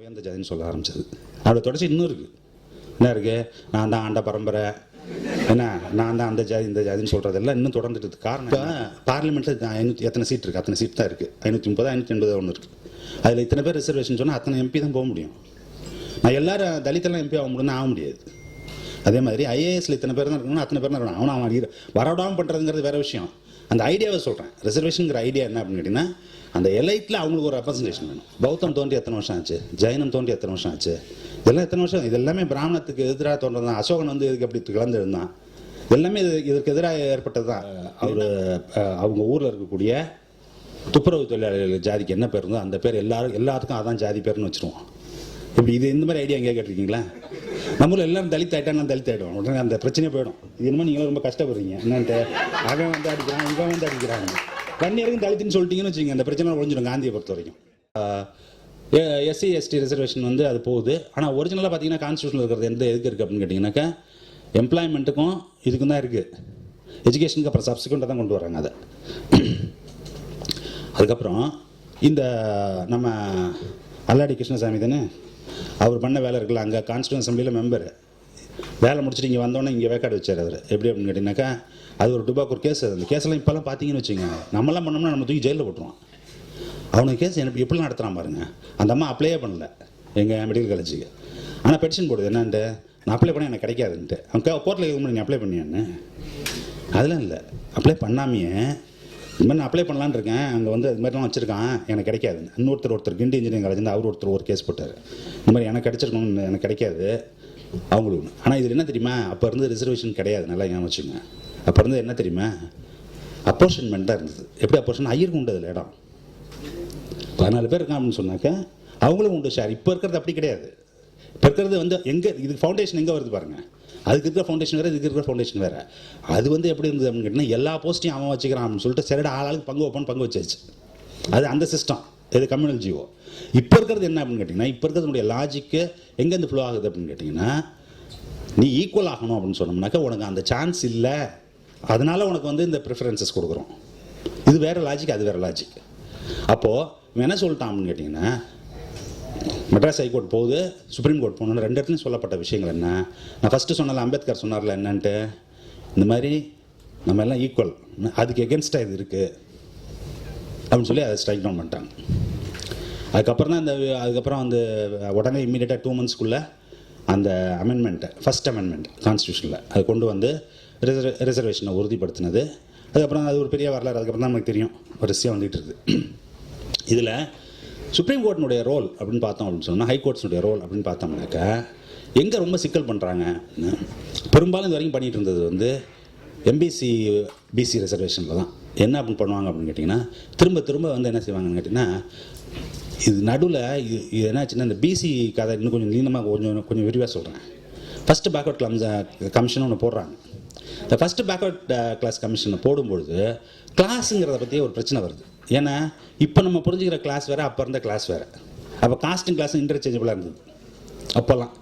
உயர்ந்த ஜாதின்னு சொல்ல ஆரம்பிச்சது. அதோட தொடர்ச்சி இன்னும் இருக்குது என்ன இருக்கு? நான் தான் ஆண்ட பரம்பரை. என்ன? நான் தான் அந்த ஜாதி இந்த ஜாதின்னு சொல்கிறதெல்லாம் இன்னும் தொடர்ந்துட்டு. காரணம் இப்போ பார்லிமெண்ட்டில் ஐநூற்றி எத்தனை சீட் இருக்குது அத்தனை சீட் தான் இருக்குது ஐநூற்றி முப்பது ஐநூற்றி எண்பது ஒன்று இருக்குது அதில் இத்தனை பேர் ரிசர்வேஷன் சொன்னால் அத்தனை எம்பி தான் போக முடியும். நான் எல்லாரும் தலித்தெல்லாம் எம்பி ஆக முடியும்னு ஆக முடியாது. அதே மாதிரி ஐஏஎஸ்ல இத்தனை பேர் தான் இருக்கணும் அத்தனை பேர் தான் இருக்கணும். அவனை அவன் வரவிடாமல் பண்ணுறதுங்கிறது வேற விஷயம். அந்த ஐடியாவை சொல்கிறேன் ரிசர்வேஷனுங்கிற ஐடியா என்ன அப்படின்னு கேட்டிங்கன்னா அந்த எலைட்டில் அவங்களுக்கு ஒரு ரெப்ரசன்டேஷன் வேணும். பௌத்தம் தோன்றி எத்தனை வருஷம் ஆச்சு? ஜெயினம் தோன்றி எத்தனை வருஷம் ஆச்சு? இதெல்லாம் எத்தனை வருஷம்? இது எல்லாமே பிராமணத்துக்கு எதிராக தோன்றதான் அசோகன் வந்து இதுக்கு அப்படி கலந்துருந்தான்? எல்லாமே இது இதற்கு எதிராக ஏற்பட்டது தான் அவர் அவங்க ஊரில் இருக்கக்கூடிய துப்புரவு தொழிலாளர்கள் ஜாதிக்கு என்ன பேர் இருந்தோ அந்த பேர் எல்லாரும் எல்லாத்துக்கும் அதான் ஜாதி பேர்னு வச்சுருவோம். இப்படி இது இந்த மாதிரி ஐடியா எங்கேயா கேட்டிருக்கீங்களா? நம்ம ஊர்ல எல்லாரும் தலித் ஆயிட்டா நான் தலித் ஆயிடும் உடனே அந்த பிரச்சனையே போயிடும். இது என்னமோ நீங்களும் ரொம்ப கஷ்டப்படுறீங்க. என்னன்ட்டு அவன் வந்து அடிக்கிறான் இவன் வந்து அடிக்கிறாங்க கண்ணியருக்கும் தலித்துன்னு சொல்லிட்டீங்கன்னு வச்சுங்க அந்த பிரச்சனை ஒழிஞ்சிடும் காந்தியை பொறுத்த வரைக்கும் எஸ்சி எஸ்டி ரிசர்வேஷன் வந்து அது போகுது. ஆனால் ஒரிஜினலாக பார்த்தீங்கன்னா கான்ஸ்டியூஷனில் இருக்கிறது எந்த எதுக்கு இருக்குது அப்படின்னு கேட்டிங்கன்னாக்கா எம்ப்ளாய்மெண்ட்டுக்கும் இதுக்கும் தான் இருக்குது எஜுகேஷனுக்கு அப்புறம் சப்சிக்வெண்ட்டாக தான் கொண்டு வராங்க அதை. அதுக்கப்புறம் இந்த நம்ம அல்லாடி கிருஷ்ணசாமி தானே? அவர் பண்ண வேலை இருக்குல்ல அங்கே கான்ஸ்டியூன் அசம்பிளியில் மெம்பர் வேலை முடிச்சுட்டு இங்கே வந்தோடனே இங்கே வேக்காடு வச்சார் அவர். எப்படி அப்படின்னு கேட்டிங்கனாக்கா அது ஒரு டுபாக்கு ஒரு கேஸ் அந்த கேஸெல்லாம் இப்போல்லாம் பார்த்தீங்கன்னு வச்சுங்க நம்மலாம் பண்ணோம்னா நம்ம தூக்கி ஜெயிலில் போட்டுருவோம். அவனுக்கு கேஸ் எனக்கு எப்படிலாம் நடத்துகிறான் பாருங்க. அந்த அம்மா அப்ளையே பண்ணல. எங்கள் மெடிக்கல் காலேஜுக்கு ஆனால் பெட்டிஷன் போடுது. என்னன்ட்டு நான் அப்ளை பண்ண எனக்கு கிடைக்காதுன்ட்டு. அவன் கோர்ட்டில் கேட்க நீ அப்ளை பண்ணியான்னு? அதெல்லாம் இல்லை. அப்ளை பண்ணாமையே இது மாதிரி நான் அப்ளை பண்ணலான்னு இருக்கேன். அங்கே வந்து அது மாதிரிலாம் வச்சுருக்கான். எனக்கு கிடைக்காது. இன்னொருத்தர் ஒருத்தர் கிண்டி இன்ஜினியரிங் காலேஜ் அவர் ஒருத்தர் ஒரு கேஸ் போட்டார். இந்த மாதிரி எனக்கு கிடைச்சிருக்கணும் எனக்கு கிடைக்காது. அவங்களுக்கு. ஆனால் இதில் என்ன தெரியுமா? அப்போ இருந்து ரிசர்வேஷன் கிடையாது. நல்லா ஞாபகம் வச்சுங்க அப்போ இருந்து என்ன தெரியுமா? அப்போர்ஷன்மெண்ட் தான் இருந்தது. எப்படி அப்போர்ஷன் ஐயருக்கு உண்டு அதில் இடம். பதினாலு பேர் இருக்கான் அப்படின்னு சொன்னாக்க அவங்களும் உண்டு ஷேர் இப்போ இருக்கிறது அப்படி கிடையாது. இப்போ இருக்கிறது வந்து எங்கே இது ஃபவுண்டேஷன் எங்கே வருது பாருங்கள் அதுக்கு இருக்கிற ஃபவுண்டேஷன் வேறு இதுக்கு இருக்கிற ஃபவுண்டேஷன் வேறு. அது வந்து எப்படி இருந்தது அப்படின்னு கேட்டிங்கன்னா எல்லா போஸ்ட்டையும் அவன் வச்சுக்கிறான் அப்படின்னு சொல்லிட்டு சரிடா ஆளாளுக்கு பங்கு வைப்பான்னு பங்கு வச்சாச்சு. அது அந்த சிஸ்டம் இது கம்யூனல் ஜிஓ இப்போ இருக்கிறது என்ன அப்படின்னு கேட்டிங்கன்னா இப்போ இருக்கிறதுனுடைய லாஜிக்கு எங்கேருந்து ஃப்ளோ ஆகுது அப்படின்னு கேட்டிங்கன்னா நீ ஈக்குவல் ஆகணும் அப்படின்னு சொன்னோம்னாக்கா உனக்கு அந்த சான்ஸ் இல்லை. அதனால உனக்கு வந்து இந்த ப்ரிஃபரன்சஸ் கொடுக்குறோம். இது வேறு லாஜிக் அது வேற லாஜிக் அப்போது இவன் என்ன சொல்லிட்டான் அப்படின்னு கேட்டிங்கன்னா மெட்ராஸ் ஹைகோர்ட் போகுது சுப்ரீம் கோர்ட் போகணும்னு ரெண்டு இடத்துலையும் சொல்லப்பட்ட விஷயங்கள் என்ன? நான் ஃபஸ்ட்டு சொன்னல அம்பேத்கர் சொன்னார்ல என்னன்ட்டு. இந்த மாதிரி நம்ம எல்லாம் ஈக்குவல் அதுக்கு எகென்ஸ்டாக இது இருக்குது அப்படின்னு சொல்லி அதை ஸ்ட்ரைக் டவுன் பண்ணிட்டாங்க. அதுக்கப்புறம் தான் இந்த அதுக்கப்புறம் வந்து உடனே இம்மீடியட்டாக டூ மந்த்ஸ்க்குள்ளே அந்த அமெண்ட்மெண்ட்டை ஃபஸ்ட் அமெண்ட்மெண்ட் கான்ஸ்டியூஷனில் அதை கொண்டு வந்து ரிசர்வ் ரிசர்வேஷனை உறுதிப்படுத்தினது. அதுக்கப்புறம் அது ஒரு பெரிய வரலாறு. அதுக்கப்புறம் தான் நமக்கு தெரியும். வரிசையாக வந்துகிட்டு இருக்குது இதில் சுப்ரீம் கோர்ட்டினுடைய ரோல் அப்படின்னு பார்த்தோம் அப்படின்னு சொன்னால் ஹை கோர்ட்ஸுடைய ரோல் அப்படின்னு பார்த்தோம்னாக்கா எங்கே ரொம்ப சிக்கல் பண்ணுறாங்க பெரும்பாலும் இது வரைக்கும் பண்ணிகிட்டு இருந்தது வந்து எம்பிசி பிசி ரிசர்வேஷனில் தான் என்ன அப்படின்னு பண்ணுவாங்க அப்படின்னு கேட்டிங்கன்னா திரும்ப திரும்ப வந்து என்ன செய்வாங்கன்னு கேட்டிங்கன்னா இது நடுவில் இது இது என்னாச்சுன்னா இந்த பிசி கதை இன்னும் கொஞ்சம் நீளமாக கொஞ்சம் கொஞ்சம் விரிவாக சொல்கிறேன் ஃபஸ்ட்டு பேக்வர்ட் கிளம்ஸ் கமிஷன் ஒன்று போடுறாங்க. இந்த ஃபஸ்ட்டு பேக்வர்ட் கிளாஸ் கமிஷனை போடும்பொழுது கிளாஸுங்கிறத பற்றி ஒரு பிரச்சனை வருது. ஏன்னா இப்போ நம்ம புரிஞ்சுக்கிற கிளாஸ் வேறு அப்போ இருந்த கிளாஸ் வேறு. அப்போ காஸ்டிங் கிளாஸ் இன்டர்சேஞ்சபிளாக இருந்தது. அப்போல்லாம்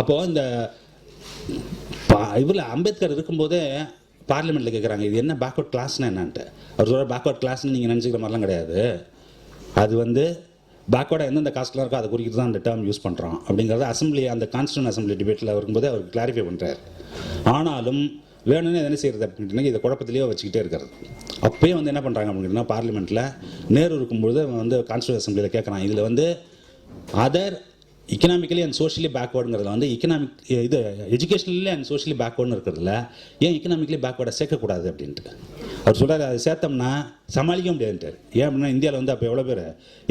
அப்போது இந்த இதில் அம்பேத்கர் இருக்கும்போதே பார்லிமெண்ட்டில் கேட்குறாங்க இது என்ன பேக்வர்ட் கிளாஸ்னா என்னன்ட்டு. அவர் சொல்கிற பேக்வர்ட் கிளாஸ்னு நீங்கள் நினச்சிக்கிற மாதிரிலாம் கிடையாது. அது வந்து பேக்வர்டாக எந்தெந்த காஸ்ட்லாம் இருக்கோ அதை குறிக்கிட்டு தான் அந்த டேர்ம் யூஸ் பண்ணுறோம் அப்படிங்கிறத அசம்பிளி அந்த கான்ஸ்டியூன் அசம்பிளி டிபேட்டில் இருக்கும்போது அவர் கிளாரிஃபை பண்ணுறாரு ஆனாலும் வேணும்னு என்ன செய்கிறது அப்படின்னா இதை குழப்பத்திலேயே வச்சுக்கிட்டே இருக்கிறது அப்போயே வந்து என்ன பண்ணுறாங்க அப்படின்னா பார்லிமெண்ட்டில் நேரு இருக்கும்பொழுது அவன் வந்து கான்ஸ்டியூன் அசம்பிளியில் கேட்குறான். இதில் வந்து அதர் எக்கனாமிக்கலி அண்ட் சோஷியலி பேக்வேர்டுங்கிறதுல வந்து எக்கனாமிக் இது எஜுகேஷனலி அண்ட் சோஷியலி பேக்வேர்டுன்னு இருக்கிறதுல ஏன் எக்கனாமிக்கலி பேக்வேர்டை சேர்க்கக்கூடாது அப்படின்ட்டு. அவர் சொல்கிறார் அதை சேர்த்தோம்னா சமாளிக்க முடியாதுன்ட்டு ஏன் அப்படின்னா இந்தியாவில் வந்து அப்போ எவ்வளோ பேர்?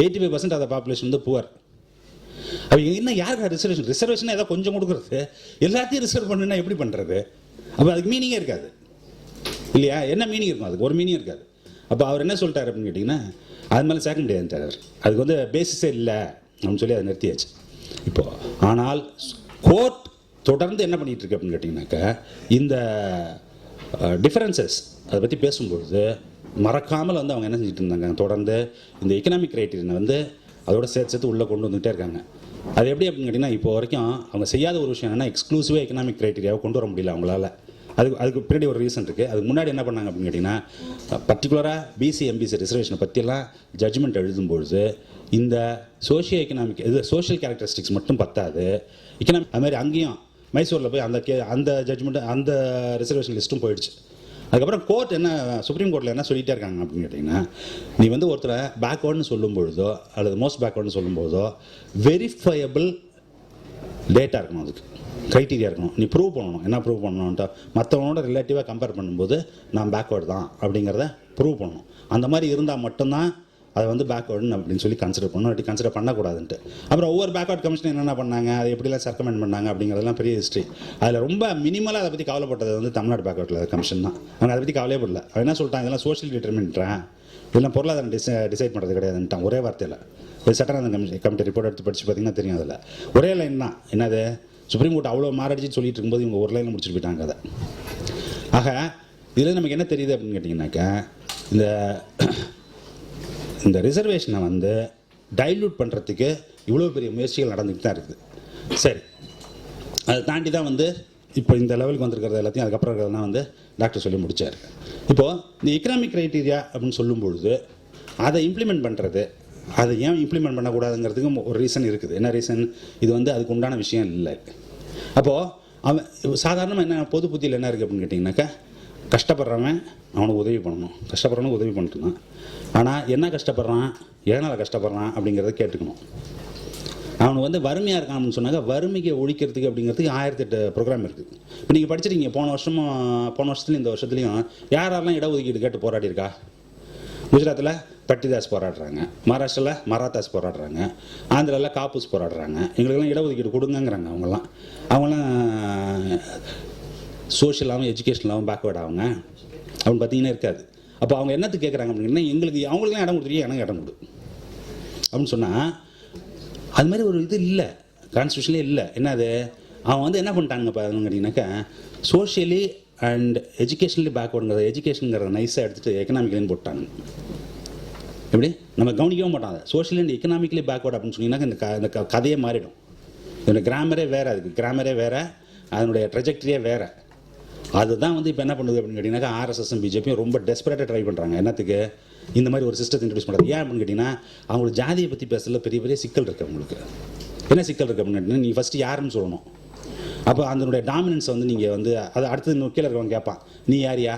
எயிட்டி ஃபைவ் பர்சன்ட் அதை பாப்புலேஷன் வந்து புவர் அப்போ என்ன யாருக்கு ரிசர்வேஷன் ரிசர்வேஷன் ஏதோ கொஞ்சம் கொடுக்குறது. எல்லாத்தையும் ரிசர்வ் பண்ணுன்னா எப்படி பண்ணுறது அப்போ அதுக்கு மீனிங்கே இருக்காது. இல்லையா? என்ன மீனிங் இருக்கும் அதுக்கு ஒரு மீனிங் இருக்காது. அப்போ அவர் என்ன சொல்லிட்டார் அப்படின்னு கேட்டிங்கன்னா அது மேலே சேர்க்க முடியாதுன்ட்டார் அதுக்கு வந்து பேசிஸே இல்லை. அப்படின்னு சொல்லி அதை நிறுத்தியாச்சு. இப்போ ஆனால் கோர்ட் தொடர்ந்து என்ன பண்ணிட்டு இருக்கு அப்படின்னு கேட்டிங்கனாக்கா இந்த டிஃபரன்சஸ் அதை பற்றி பேசும்பொழுது மறக்காமல் வந்து அவங்க என்ன செஞ்சுட்டு இருந்தாங்க? தொடர்ந்து இந்த எக்கனாமிக் கிரைட்டீரியனை வந்து அதோட சேர்த்து சேர்த்து உள்ளே கொண்டு வந்துகிட்டே இருக்காங்க. அது எப்படி அப்படின்னு கேட்டிங்கன்னா இப்போ வரைக்கும் அவங்க செய்யாத ஒரு விஷயம் என்னென்னா எக்ஸ்க்ளூசிவாக எக்கனாமிக் கிரைட்டீரியாவை கொண்டு வர முடியல அவங்களால. அதுக்கு அதுக்கு பின்னாடி ஒரு ரீசன் இருக்குது அதுக்கு முன்னாடி என்ன பண்ணாங்க அப்படின்னு கேட்டிங்கன்னா பர்டிகுலராக பிசி எம்பிசி ரிசர்வேஷனை பற்றியெல்லாம் ஜட்ஜ்மெண்ட் எழுதும்பொழுது இந்த சோஷியோ எக்கனாமிக் இது சோஷியல் கேரக்டரிஸ்டிக்ஸ் மட்டும் பத்தாது. எக்கனாமிக் அது மாதிரி அங்கேயும் மைசூரில் போய் அந்த கே அந்த ஜட்ஜ்மெண்ட் அந்த ரிசர்வேஷன் லிஸ்ட்டும் போயிடுச்சு. அதுக்கப்புறம் கோர்ட் என்ன சுப்ரீம் கோர்ட்டில் என்ன சொல்லிட்டே இருக்காங்க அப்படின்னு கேட்டிங்கன்னா நீ வந்து ஒருத்தரை பேக்வேர்டுன்னு சொல்லும் பொழுதோ அல்லது மோஸ்ட் பேக்வேர்டுன்னு சொல்லும்போதோ வெரிஃபையபிள் டேட்டா இருக்கணும் அதுக்கு. க்ரைட்டீரியா இருக்கணும். நீ ப்ரூவ் பண்ணணும். என்ன ப்ரூவ் பண்ணணுன்ட்டு மற்றவனோட ரிலேட்டிவாக கம்பேர் பண்ணும்போது நான் பேக்வேர்டு தான் அப்படிங்கிறத ப்ரூவ் பண்ணணும். அந்த மாதிரி இருந்தால் மட்டும்தான் அதை வந்து பேக்வேர்டுன்னு அப்படின்னு சொல்லி கன்சிடர் பண்ணணும். அப்படி கன்சிடர் பண்ணக்கூடாதுன்ட்டு. அப்புறம் ஒவ்வொரு பேக்வேர்ட் கமிஷன் என்னென்ன பண்ணாங்க அதை எப்படிலாம் சர்க்கமெண்ட் பண்ணாங்க அப்படிங்கிறதெல்லாம் பெரிய ஹிஸ்ட்ரி அதில் ரொம்ப மினிமலாக அதை பற்றி கவலைப்பட்டது வந்து தமிழ்நாடு பேக்வேர்டில் கமிஷன் தான். அவங்க அதை பற்றி கவலையே படல. அவன் என்ன சொல்லிட்டான் இதெல்லாம் சோஷியல் டிட்டர்மெண்ட்றேன் இதெல்லாம் பொருளாதாரம் டிசை டிசைட் பண்ணுறது கிடையாதுன்ட்டான். ஒரே வார்த்தையில். ஒரு சட்டநாதன் கமிஷன் கமிட்டி ரிப்போர்ட் எடுத்து படித்து பார்த்தீங்கன்னா தெரியும் அதில். ஒரே லைன் தான். என்னது? சுப்ரீம் கோர்ட் அவ்வளோ மாரடிச்சு சொல்லிட்டு இருக்கும்போது இவங்க ஒரு லைனில் முடிச்சுட்டு போயிட்டாங்க அதை ஆக இதில் நமக்கு என்ன தெரியுது அப்படின்னு கேட்டிங்கனாக்கா இந்த இந்த ரிசர்வேஷனை வந்து டைல்யூட் பண்ணுறதுக்கு இவ்வளோ பெரிய முயற்சிகள் நடந்துகிட்டு தான் இருக்குது. சரி. அதை தாண்டி தான் வந்து இப்போ இந்த லெவலுக்கு வந்திருக்கிறது எல்லாத்தையும் அதுக்கப்புறம் இருக்கிறதெல்லாம் வந்து டாக்டர் சொல்லி முடித்தார் இப்போது இந்த எக்கனாமிக் க்ரைட்டீரியா அப்படின்னு சொல்லும்பொழுது அதை இம்ப்ளிமெண்ட் பண்ணுறது அதை ஏன் இம்ப்ளிமெண்ட் பண்ணக்கூடாதுங்கிறதுக்கு ஒரு ரீசன் இருக்குது. என்ன ரீசன் இது வந்து அதுக்கு உண்டான விஷயம் இல்லை. அப்போது அவன் சாதாரணமாக என்ன பொது புத்தியில் என்ன இருக்குது அப்படின்னு கேட்டிங்கனாக்கா கஷ்டப்படுறவன் அவனுக்கு உதவி பண்ணணும். கஷ்டப்படுறவனுக்கு உதவி பண்ணிட்டுருந்தான் ஆனால் என்ன கஷ்டப்படுறான்? எதனால் கஷ்டப்படுறான் அப்படிங்கிறத கேட்டுக்கணும். அவனுக்கு வந்து வறுமையாக இருக்கான்னு சொன்னாங்க வறுமைக்கு ஒழிக்கிறதுக்கு அப்படிங்கிறதுக்கு ஆயிரத்தெட்டு ப்ரோக்ராம் இருக்குது இப்போ நீங்கள் படிச்சிருக்கீங்க போன வருஷமும் போன வருஷத்துலையும் இந்த வருஷத்துலையும் யாரெல்லாம் இடஒதுக்கீடு கேட்டு போராடி இருக்கா குஜராத்தில் பட்டிதாஸ் போராடுறாங்க மகாராஷ்டிராவில் மராத்தாஸ் போராடுறாங்க ஆந்திராவில் காப்பூஸ் போராடுறாங்க. எங்களுக்கெல்லாம் இடஒதுக்கீடு கொடுங்கங்கிறாங்க அவங்கெல்லாம். அவங்களாம் சோஷியலாகவும் எஜுகேஷனலாகவும் பேக்வேர்ட் ஆகுங்க. அப்படின்னு பார்த்தீங்கன்னா இருக்காது. அப்போ அவங்க என்னத்துக்கு கேட்குறாங்க அப்படின்னா எங்களுக்கு அவங்களுக்குலாம் இடம் கொடுத்துருக்கீங்க எனக்கு இடம் கொடு. அப்படின்னு சொன்னால் அது மாதிரி ஒரு இது இல்லை. கான்ஸ்டியூஷனே இல்லை. என்னது? அவன் வந்து என்ன பண்ணிட்டாங்க இப்போ கேட்டிங்கனாக்கா சோஷியலி அண்ட் எஜுகேஷனலி பேக்வர்டுங்கிறத எஜுகேஷனுங்கிறத நைஸாக எடுத்துகிட்டு எக்கனாமிக்கலின்னு போட்டாங்க. எப்படி? நம்ம கவனிக்கவும் மாட்டோம் அதை. சோஷியல் அண்ட் எக்கனாமிக்கலி பேக்வர்ட் அப்படின்னு சொன்னீங்கன்னா இந்த க இந்த கதையே மாறிடும். இதோட கிராமரே வேறு அதுக்கு கிராமரே வேறு அதனுடைய ட்ரெஜெக்டரியே வேறு. அதுதான் வந்து இப்போ என்ன பண்ணுது அப்படின்னு கேட்டிங்கன்னாக்கா ஆர்எஸ்எஸும் பிஜேபியும் ரொம்ப டெஸ்பரேட்டாக ட்ரை பண்ணுறாங்க என்னத்துக்கு? இந்த மாதிரி ஒரு சிஸ்டத்தை இன்ட்ரடியூஸ் பண்ணுறது ஏன் அப்படின்னு கேட்டிங்கன்னா அவங்களுக்கு ஜாதியை பற்றி பேசல பெரிய பெரிய சிக்கல் இருக்குது அவங்களுக்கு. என்ன சிக்கல் இருக்குது அப்படின்னு கேட்டிங்கன்னா நீ ஃபஸ்ட்டு யாருன்னு சொல்லணும். அப்போ அதனுடைய டாமினன்ஸ் வந்து நீங்கள் வந்து அது அடுத்தது இன்னும் கீழே இருக்கவங்க கேட்பான் நீ யாரியா?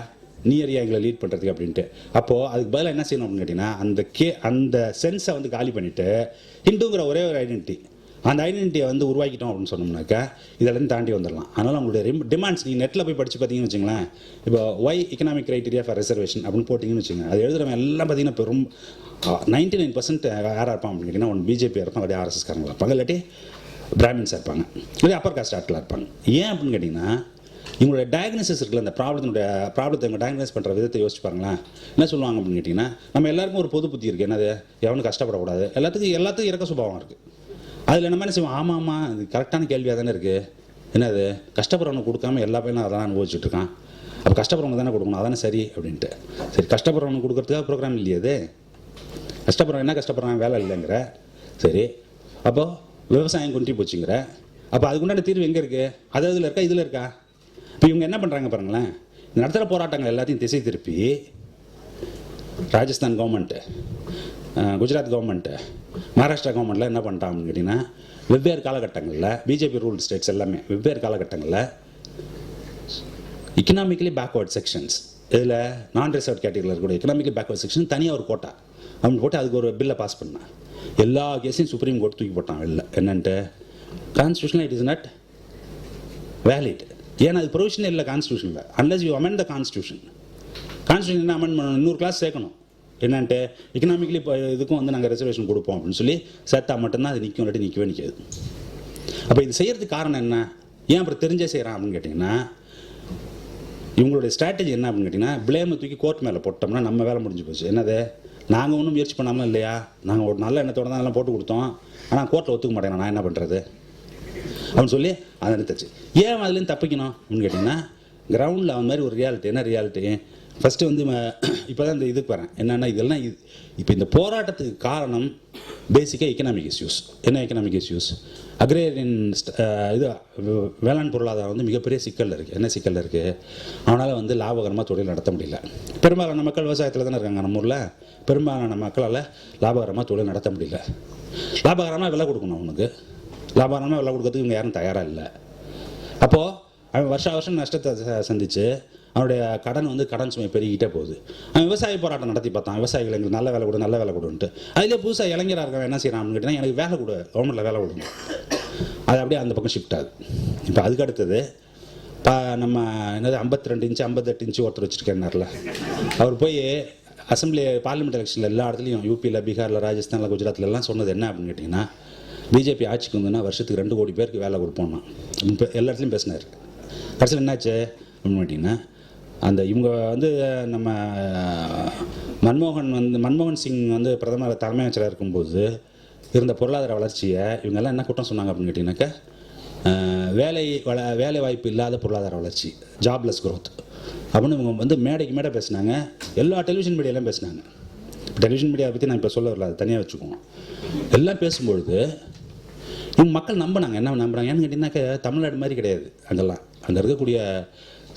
நீ யாரியா எங்களை லீட் பண்ணுறதுக்கு அப்படின்ட்டு. அப்போது அதுக்கு பதிலாக என்ன செய்யணும் அப்படின்னு கேட்டிங்கன்னா அந்த கே அந்த சென்ஸை வந்து காலி பண்ணிவிட்டு ஹிந்துங்கிற ஒரே ஒரு ஐடென்டிட்டி அந்த ஐடென்டிட்டியை வந்து உருவாக்கிட்டோம் அப்படின்னு சொன்னோம்னாக்கா இதெல்லாம் தாண்டி வந்துடலாம். அதனால் அவங்களுடைய டிமாண்ட்ஸ் நீங்கள் நெட்டில் போய் படித்து பார்த்தீங்கன்னு வச்சுங்களேன் இப்போ why economic criteria for reservation அப்படின்னு போட்டிங்கன்னு வச்சுங்க அது எழுதுறவங்க எல்லாம் பார்த்தீங்கன்னா இப்போ ரொம்ப நைன்டி நைன் பர்சன்ட் யாராக இருப்பான் அப்படின்னு கேட்டிங்கன்னா ஒன்று பிஜேபி இருப்பான் அப்படியே ஆர்எஸ்எஸ்காரங்களா இருப்பாங்க இல்லாட்டி பிராமின்ஸாக இருப்பாங்க இல்லை அப்பர் காஸ்ட் ஆட்களாக இருப்பாங்க. ஏன் அப்படின்னு கேட்டிங்கன்னா இவங்களோட டயக்னோசிஸ் இருக்குல்ல அந்த ப்ராப்ளத்தினுடைய ப்ராப்ளத்தை இவங்க டயக்னோஸ் பண்ணுற விதத்தை யோசிச்சு பாருங்களேன். என்ன சொல்லுவாங்க அப்படின்னு கேட்டிங்கன்னா நம்ம எல்லாருக்கும் ஒரு பொது புத்தி இருக்குது என்னது? எவனும் கஷ்டப்படக்கூடாது. எல்லாத்துக்கும் எல்லாத்துக்கும் இறக்க சுபாவம் இருக்குது அதில் என்ன என்ன செய்வோம் ஆமாம் ஆமாம் இது கரெக்டான கேள்வியாக தானே இருக்குது என்னது? கஷ்டப்படுறவனுக்கு கொடுக்காம எல்லா பையனும் அதெல்லாம் அனுபவிச்சுட்டு இருக்கான். அப்போ கஷ்டப்படுறவங்க தானே கொடுக்கணும்? அதானே சரி அப்படின்ட்டு. சரி கஷ்டப்படுறவனுக்கு கொடுக்குறதுக்காக ப்ரோக்ராம் இல்லையே அது. கஷ்டப்படுறவன் என்ன கஷ்டப்படுறான்? வேலை இல்லைங்கிற. சரி அப்போது விவசாயம் குன்றி போச்சுங்கிற. அப்போ அதுக்குண்டான தீர்வு எங்கே இருக்குது அது அதில் இருக்கா? இதில் இருக்கா? இப்போ இவங்க என்ன பண்ணுறாங்க பாருங்களேன். இந்த நடத்துகிற போராட்டங்கள் எல்லாத்தையும் திசை திருப்பி ராஜஸ்தான் கவர்மெண்ட்டு குஜராத் கவர்மெண்ட்டு மகாராஷ்டிரா கவர்மெண்ட்டில் என்ன பண்ணிட்டாங்க அப்படின்னு கேட்டிங்கன்னா வெவ்வேறு காலகட்டங்களில் பிஜேபி ரூல் ஸ்டேட்ஸ் எல்லாமே வெவ்வேறு காலகட்டங்களில் எக்கனாமிக்கலி பேக்வேர்ட் செக்ஷன்ஸ் இதில் நான் ரிசர்வ் கேட்டகரியில் இருக்கக்கூடிய எக்கனாமிக்கலி பேக்வேர்ட் செக்ஷன் தனியாக ஒரு கோட்டா அப்படின்னு போட்டு அதுக்கு ஒரு பில்லை பாஸ் பண்ணேன். எல்லா கேஸையும் சுப்ரீம் கோர்ட் தூக்கி போட்டான் வெளில. என்னன்ட்டு? கான்ஸ்டியூஷனில் இட் இஸ் நாட் வேலிட் ஏன்னா அது ப்ரொவிஷன் இல்லை கான்ஸ்டியூஷனில் unless you amend the constitution constitution என்ன அமெண்ட் பண்ணணும்? இன்னொரு கிளாஸ் சேர்க்கணும். என்னன்ட்டு? எக்கனாமிக்கலி இப்போ இதுக்கும் வந்து நாங்கள் ரிசர்வேஷன் கொடுப்போம் அப்படின்னு சொல்லி சேர்த்தா மட்டும்தான் அது நிற்கும் இல்லாட்டி நிற்கவே நிற்காது அப்போ இது செய்கிறதுக்கு காரணம் என்ன? ஏன் அப்புறம் தெரிஞ்சே செய்கிறான் அப்படின்னு கேட்டிங்கன்னா இவங்களுடைய ஸ்ட்ராட்டஜி என்ன அப்படின்னு கேட்டிங்கன்னா பிளேமை தூக்கி கோர்ட் மேலே போட்டோம்னா நம்ம வேலை முடிஞ்சு போச்சு. என்னது? நாங்கள் ஒன்றும் முயற்சி பண்ணாமல் இல்லையா? நாங்கள் ஒரு நல்ல எண்ணத்தோட தான் எல்லாம் போட்டு கொடுத்தோம். ஆனால் கோர்ட்டில் ஒத்துக்க மாட்டேங்க நான் என்ன பண்ணுறது அப்படின்னு சொல்லி அதை நிறுத்துச்சு. ஏன் அதுலேருந்து தப்பிக்கணும்? அப்படின்னு கேட்டிங்கன்னா கிரவுண்டில் அவன் மாதிரி ஒரு ரியாலிட்டி என்ன ரியாலிட்டி ஃபஸ்ட்டு வந்து இப்போ தான் இந்த இதுக்கு வரேன். என்னென்னா இதெல்லாம் இது இப்போ இந்த போராட்டத்துக்கு காரணம் பேசிக்காக எக்கனாமிக் இஷ்யூஸ் என்ன எக்கனாமிக் இஷ்யூஸ் அக்ரேரியன் இது வேளாண் பொருளாதாரம் வந்து மிகப்பெரிய சிக்கலில் இருக்குது என்ன சிக்கலில் இருக்குது அவனால் வந்து லாபகரமாக தொழில் நடத்த முடியல. பெரும்பாலான மக்கள் விவசாயத்தில் தானே இருக்காங்க நம்ம ஊரில். பெரும்பாலான மக்களால் லாபகரமாக தொழில் நடத்த முடியல. லாபகரமாக விலை கொடுக்கணும் அவனுக்கு. லாபகரமாக விலை கொடுக்கறதுக்கு இவங்க யாரும் தயாராக இல்லை. அப்போது அவன் வருஷா வருஷம் நஷ்டத்தை ச- சந்திச்சு அவனுடைய கடன் வந்து கடன் சுமை பெருகிட்டே போகுது. அவன் விவசாய போராட்டம் நடத்தி பார்த்தான். விவசாயிகள் எங்களுக்கு நல்ல வேலை கொடு நல்ல வேலை கொடுன்ட்டு. அதிலே புதுசாக இளைஞராக இருக்கவன் என்ன செய்யறான்னு கேட்டிங்கன்னா எனக்கு வேலை கொடு கவர்மெண்ட்டில் வேலை கொடுங்க அது அப்படியே அந்த பக்கம் ஷிஃப்ட் ஆகுது. இப்போ அதுக்கு அடுத்தது பா நம்ம என்னது ஐம்பத்தி ரெண்டு இன்ச்சு ஐம்பத்தெட்டு இன்ச்சு ஒருத்தர் வச்சுருக்கேன்னார்ல அவர் போய் அசம்பிளி பார்லிமெண்ட் எலெக்ஷனில் எல்லா இடத்துலையும் யூபியில் பீகாரில் ராஜஸ்தானில் குஜராத்தில் எல்லாம் சொன்னது என்ன அப்படின்னு கேட்டிங்கன்னா பிஜேபி ஆட்சிக்கு வந்துன்னா வருஷத்துக்கு ரெண்டு கோடி பேருக்கு வேலை கொடுப்போம்னா இப்போ எல்லா இடத்துலையும் பேசினார். கடைசியில் என்னாச்சு அப்படின்னு கேட்டிங்கன்னா அந்த இவங்க வந்து நம்ம மன்மோகன் வந்து மன்மோகன் சிங் வந்து பிரதமர் தலைமை அமைச்சராக இருக்கும்போது இருந்த பொருளாதார வளர்ச்சியை இவங்கெல்லாம் என்ன குற்றம் சொன்னாங்க அப்படின்னு கேட்டிங்கனாக்கா வேலை வள வேலை வாய்ப்பு இல்லாத பொருளாதார வளர்ச்சி ஜாப்லெஸ் க்ரோத் அப்படின்னு இவங்க வந்து மேடைக்கு மேடை பேசினாங்க. எல்லா டெலிவிஷன் மீடியாலாம் பேசினாங்க. டெலிவிஷன் மீடியாவை பற்றி நான் இப்போ சொல்ல வரல அது தனியாக வச்சுக்குவோம். எல்லாம் பேசும்பொழுது இவங்க மக்கள் நம்பினாங்க. என்ன நம்புறாங்க? ஏன்னு கேட்டிங்கனாக்கா தமிழ்நாடு மாதிரி கிடையாது அங்கெல்லாம். அங்கே இருக்கக்கூடிய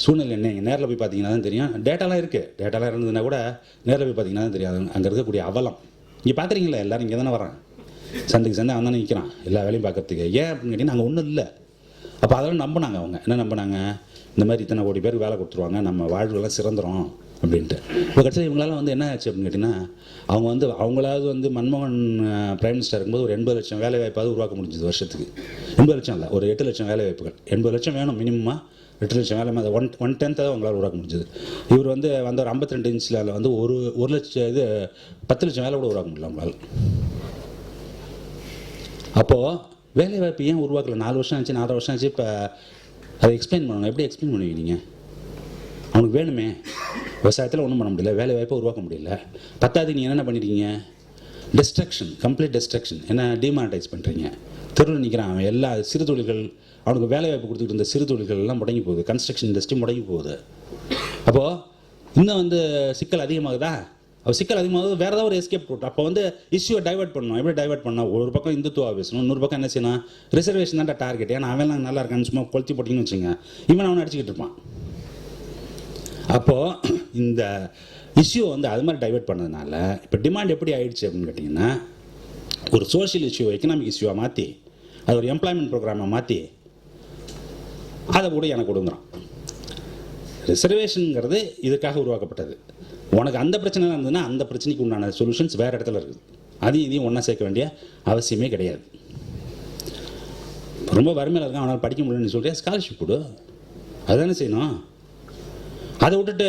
சூழ்நிலை என்ன? இங்கே நேரில் போய் பார்த்தீங்கன்னா தான் தெரியும். டேட்டாலாம் இருக்குது டேட்டாலாம் இருந்ததுன்னா கூட நேரில் போய் பார்த்தீங்கன்னா தான் தெரியாது அங்கே இருக்கக்கூடிய அவலம். இங்கே பார்த்துறீங்களா எல்லாரும் இங்கே தானே வரான் சந்தைக்கு சந்தை அவன் தானே நிற்கிறான் எல்லா வேலையும் பார்க்கறதுக்கு. ஏன் அப்படின்னு கேட்டிங்கன்னா அங்கே ஒன்றும் இல்லை. அப்போ அதெல்லாம் நம்பினாங்க அவங்க. என்ன நம்பினாங்க? இந்த மாதிரி இத்தனை கோடி பேருக்கு வேலை கொடுத்துருவாங்க. நம்ம வாழ்வுகள்லாம் சிறந்துரும் அப்படின்ட்டு. இப்போ கடைசியில் இவங்களால வந்து என்ன ஆச்சு அப்படின்னு கேட்டிங்கன்னா அவங்க வந்து அவங்களாவது வந்து மன்மோகன் பிரைம் மினிஸ்டர் இருக்கும்போது ஒரு எண்பது லட்சம் வேலை வாய்ப்பாவது உருவாக்க முடிஞ்சது வருஷத்துக்கு. எண்பது லட்சம் இல்லை ஒரு எட்டு லட்சம் வேலை வாய்ப்புகள் எண்பது லட்சம் வேணும் மினிமமாக எட்டு லட்சம் வேலை மாதிரி ஒன் ஒன் டென்த்தாக உங்களால் உருவாக்க முடிஞ்சது. இவர் வந்து வந்து ஒரு ஐம்பத்தி ரெண்டு இன்ச்சில் வந்து ஒரு ஒரு லட்சம் இது பத்து லட்சம் வேலை கூட உருவாக்க முடியல உங்களால். அப்போது வேலை வாய்ப்பு ஏன் உருவாக்கல? நாலு வருஷம் ஆச்சு நாலரை வருஷம் ஆச்சு இப்போ அதை எக்ஸ்பிளைன் பண்ணணும் எப்படி எக்ஸ்பிளைன் பண்ணுவீங்க நீங்கள் அவனுக்கு வேணுமே. விவசாயத்தில் ஒன்றும் பண்ண முடியல. வேலை வாய்ப்பை உருவாக்க முடியல. பத்தாவது நீங்கள் என்னென்ன பண்ணிருக்கீங்க டிஸ்ட்ரக்ஷன் கம்ப்ளீட் டிஸ்ட்ரக்ஷன் என்ன டிமானிட்டைஸ் பண்ணுறீங்க தெருவில் நிற்கிறான் அவன். எல்லா சிறு தொழில்கள் அவனுக்கு வேலை வாய்ப்பு கொடுத்துட்டு இருந்த சிறு தொழில்கள் எல்லாம் முடங்கி போகுது. கன்ஸ்ட்ரக்ஷன் இண்டஸ்ட்ரி முடங்கி போகுது. அப்போது இன்னும் வந்து சிக்கல் அதிகமாகுதா? அப்போ சிக்கல் அதிகமாகுது வேறு ஏதாவது ஒரு எஸ்கேப் ரூட் அப்போ வந்து இஷ்யூவை டைவெர்ட் பண்ணணும். எப்படி டைவர்ட் பண்ணணும் ஒரு பக்கம் இந்துத்துவா பேசணும் இன்னொரு பக்கம் என்ன செய்யணும்? ரிசர்வேஷன் தான் டார்கெட் ஏன்னா அவன் நல்லா இருக்கான்னு சும்மா கொளுத்தி போட்டிங்கன்னு வச்சுங்க இவன் அவனை அடிச்சுக்கிட்டு இருப்பான். அப்போது இந்த இஷ்யூ வந்து அது மாதிரி டைவர்ட் பண்ணதுனால இப்போ டிமாண்ட் எப்படி ஆயிடுச்சு அப்படின்னு கேட்டிங்கன்னா ஒரு சோஷியல் இஷ்யூ எக்கனாமிக் இஷ்யூவாக மாற்றி அது ஒரு எம்ப்ளாய்மெண்ட் ப்ரோக்ராமை மாற்றி அதை கூட எனக்கு கொடுங்குறான் ரிசர்வேஷனுங்கிறது இதுக்காக உருவாக்கப்பட்டது. உனக்கு அந்த பிரச்சனை இருந்ததுன்னா அந்த பிரச்சனைக்கு உண்டான சொல்யூஷன்ஸ் வேறு இடத்துல இருக்குது. அதையும் இதையும் ஒன்றா சேர்க்க வேண்டிய அவசியமே கிடையாது. ரொம்ப வறுமையில் இருக்கான் அவனால் படிக்க முடியலன்னு சொல்லிட்டு ஸ்காலர்ஷிப் கொடு அதுதானே செய்யணும். அதை விட்டுட்டு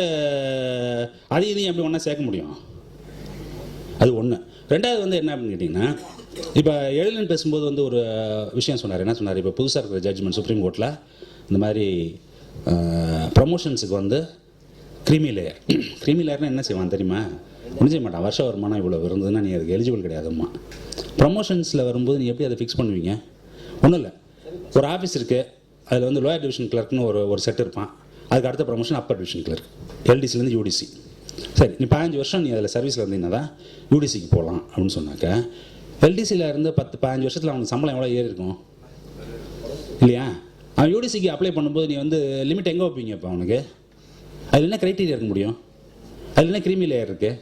அதையும் இதையும் எப்படி ஒன்றா சேர்க்க முடியும்? அது ஒன்று ரெண்டாவது வந்து என்ன அப்படின்னு கேட்டிங்கன்னா இப்போ எழிலன் பேசும்போது வந்து ஒரு விஷயம் சொன்னார். என்ன சொன்னார்? இப்போ புதுசாக இருக்கிற ஜட்ஜ்மெண்ட் சுப்ரீம் கோர்ட்டில் இந்த மாதிரி ப்ரமோஷன்ஸுக்கு வந்து கிரீமி லேயர் கிரீமி லேயர்னால் என்ன செய்வான் தெரியுமா? ஒன்றும் செய்ய மாட்டான். வருஷ வருமானம் இவ்வளோ இருந்ததுன்னா நீ அதுக்கு எலிஜிபிள் கிடையாதும்மா. ப்ரமோஷன்ஸில் வரும்போது நீ எப்படி அதை ஃபிக்ஸ் பண்ணுவீங்க? ஒன்றும் இல்லை. ஒரு ஆஃபீஸ் இருக்குது அதில் வந்து லோயர் டிவிஷன் கிளர்க்னு ஒரு ஒரு செட் இருப்பான். அதுக்கு அடுத்த ப்ரமோஷன் அப்பர் டிவிஷன் கிளர்க் எல்டிசிலேருந்து யூடிசி சரி நீ பதினஞ்சு வருஷம் நீ அதில் சர்வீஸில் இருந்தீங்கன்னா தான் யூடிசிக்கு போகலாம் அப்படின்னு சொன்னாக்க எல்டிசியில் இருந்து பத்து பதினஞ்சு வருஷத்தில் அவனுக்கு சம்பளம் எவ்வளோ ஏறி இருக்கும்? இல்லையா? அவன் யூடிசிக்கு அப்ளை பண்ணும்போது நீ வந்து லிமிட் எங்கே வைப்பீங்க இப்போ அவனுக்கு? அதில் என்ன க்ரைட்டீரியா இருக்க முடியும்? அதில் என்ன கிரிமி லேயர் இருக்குது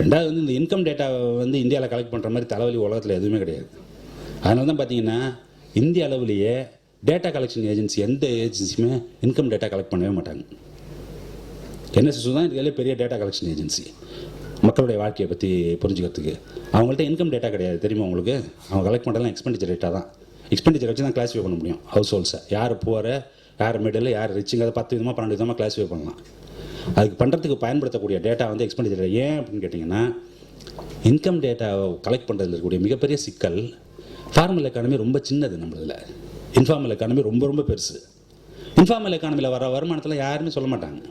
ரெண்டாவது வந்து இந்த இன்கம் டேட்டா வந்து இந்தியாவில் கலெக்ட் பண்ணுற மாதிரி தலைவலி உலகத்தில் எதுவுமே கிடையாது. அதனால தான் பார்த்தீங்கன்னா இந்திய அளவுலேயே டேட்டா கலெக்ஷன் ஏஜென்சி எந்த ஏஜென்சியுமே இன்கம் டேட்டா கலெக்ட் பண்ணவே மாட்டாங்க. என்எஸ்எஸ் தான் இதுலேயே பெரிய டேட்டா கலெக்ஷன் ஏஜென்சி மக்களுடைய வாழ்க்கையை பற்றி புரிஞ்சுக்கிறதுக்கு. அவங்கள்ட்ட இன்கம் டேட்டா கிடையாது. தெரியுமா உங்களுக்கு? அவங்க கலெக்ட் பண்ணுறதுலாம் எக்ஸ்பெண்டிச்சர் டேட்டா தான். எக்ஸ்பெண்டிச்சர் வச்சு தான் கிளாஸிஃபை பண்ண முடியும். ஹவுஸ் ஹோல்ஸை யார் புவரு யார் மிடில் யார் ரிச்சுங்க அதை பத்து விதமாக பன்னெண்டு விதமாக கிளாஸிஃபை பண்ணலாம். அதுக்கு பண்ணுறதுக்கு பயன்படுத்தக்கூடிய டேட்டா வந்து எக்ஸ்பெண்டிச்சர் ஏன் அப்படின்னு கேட்டிங்கன்னா இன்கம் டேட்டா கலெக்ட் பண்ணுறதுல இருக்கக்கூடிய மிகப்பெரிய சிக்கல் ஃபார்மல் எக்கானமி ரொம்ப சின்னது நம்மளதில். இன்ஃபார்மல் எக்கானமி ரொம்ப ரொம்ப பெருசு. இன்ஃபார்மல் எக்கானமியில் வர வருமானத்தில் யாருமே சொல்ல மாட்டாங்க.